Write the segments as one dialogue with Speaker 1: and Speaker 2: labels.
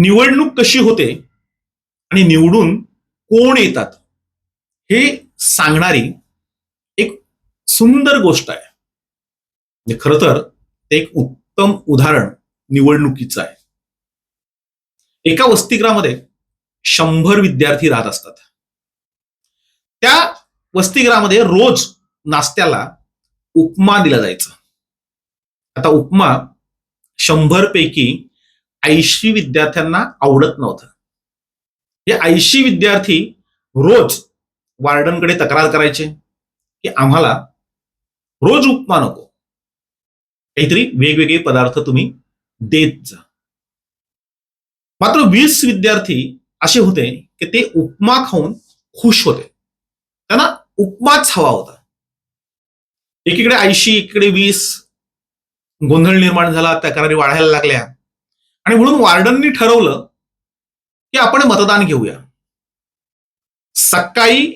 Speaker 1: निवडणूक कशी होते आणि निवडून कोण येतात हे सांगणारी एक सुंदर गोष्ट आहे. म्हणजे खरं तर ते एक उत्तम उदाहरण निवडणुकीचं आहे. एका वसतिगृहामध्ये शंभर विद्यार्थी राहत असतात. त्या वसतिगृहामध्ये रोज नाश्त्याला उपमा दिला जायचा. आता उपमा शंभर पैकी ऐंशी विद्यार्थ्यांना आवडत नव्हतं. हे ऐंशी विद्यार्थी रोज वार्डनकडे तक्रार करायचे की आम्हाला रोज उपमा नको. काहीतरी वेगवेगळे पदार्थ तुम्ही देत जा. मात्र वीस विद्यार्थी असे होते की ते उपमा खाऊन खुश होते. त्यांना उपमाच हवा होता. एकीकडे ऐंशी एकीकडे वीस गोंधळ निर्माण झाला तक्रारी वाढायला लागल्या. आणि म्हणून वार्डननी ठरवलं की आपण मतदान घेऊया. सकाळी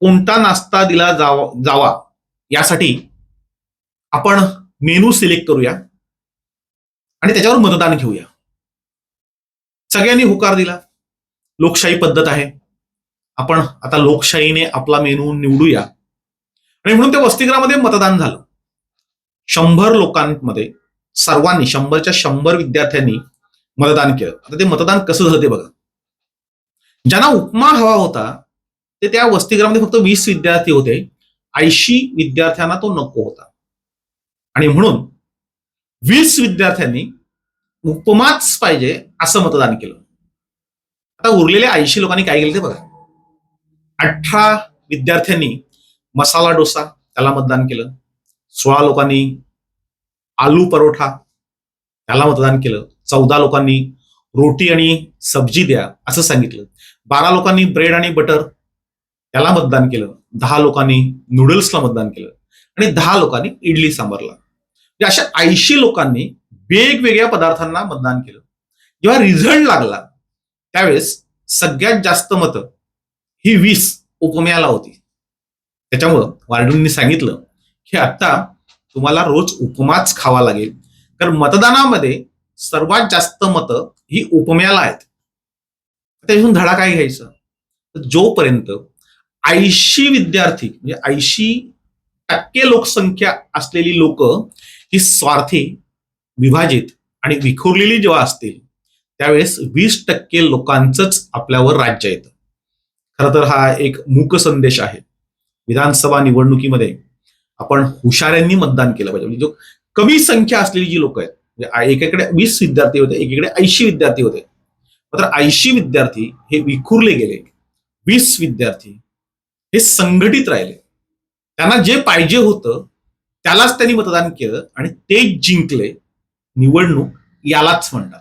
Speaker 1: कोणता नाश्ता दिला जावा जावा यासाठी आपण मेनू सिलेक्ट करूया आणि त्याच्यावर मतदान घेऊया. सगळ्यांनी होकार दिला. लोकशाही पद्धत आहे. आपण आता लोकशाहीने आपला मेनू निवडूया. आणि म्हणून त्या वसतिगृहामध्ये मतदान झालं. शंभर लोकांमध्ये सर्वांनी शंभरच्या शंभर विद्यार्थ्यांनी मतदान केलं. आता ते मतदान कसं झालं ते बघा. ज्यांना उपमा हवा होता ते त्या वसतिगृहामध्ये फक्त वीस विद्यार्थी होते. ऐंशी विद्यार्थ्यांना तो नको होता. आणि म्हणून वीस विद्यार्थ्यांनी उपमाच पाहिजे असं मतदान केलं. आता उरलेल्या ऐंशी लोकांनी काय केलं ते बघा. अठरा विद्यार्थ्यांनी मसाला डोसा त्याला मतदान केलं. सोळा लोकांनी आलू परोठा. त्याला मतदान केलं. चौदा लोकांनी रोटी आणि सब्जी द्या असं सांगितलं. बारा लोकांनी ब्रेड आणि बटर त्याला मतदान केलं. दहा लोकांनी नूडल्सला मतदान केलं. आणि दहा लोकांनी इडली सांबारला. म्हणजे अशा ऐंशी लोकांनी वेगवेगळ्या पदार्थांना मतदान केलं. जेव्हा रिझल्ट लागला त्यावेळेस सगळ्यात जास्त मतं ही वीस उपम्याला होती. त्याच्यामुळं वार्डूंनी सांगितलं की आता तुम्हाला रोज उपमाच खावा लागेल. कारण मतदानामध्ये सर्वात जास्त मतं ही उपम्याला आहेत. त्याच्यातून धडा काय घ्यायचा? तर जोपर्यंत ऐंशी विद्यार्थी म्हणजे ऐंशी टक्के लोकसंख्या असलेली लोक ही स्वार्थी विभाजित आणि विखुरलेली जेव्हा असतील त्यावेळेस वीस टक्के लोकांचंच आपल्यावर राज्य येतं. खरं तर हा एक मूक संदेश आहे. विधानसभा निवडणुकीमध्ये आपण हुशाऱ्यांनी मतदान केलं पाहिजे. म्हणजे जो कमी संख्या असलेली जी लोक आहेत म्हणजे एकीकडे वीस विद्यार्थी होते एकीकडे ऐंशी विद्यार्थी होते. मात्र ऐंशी विद्यार्थी हे विखुरले गेले. वीस विद्यार्थी हे संघटित राहिले. त्यांना जे पाहिजे होतं त्यालाच त्यांनी मतदान केलं आणि ते जिंकले. निवडणूक यालाच म्हणतात.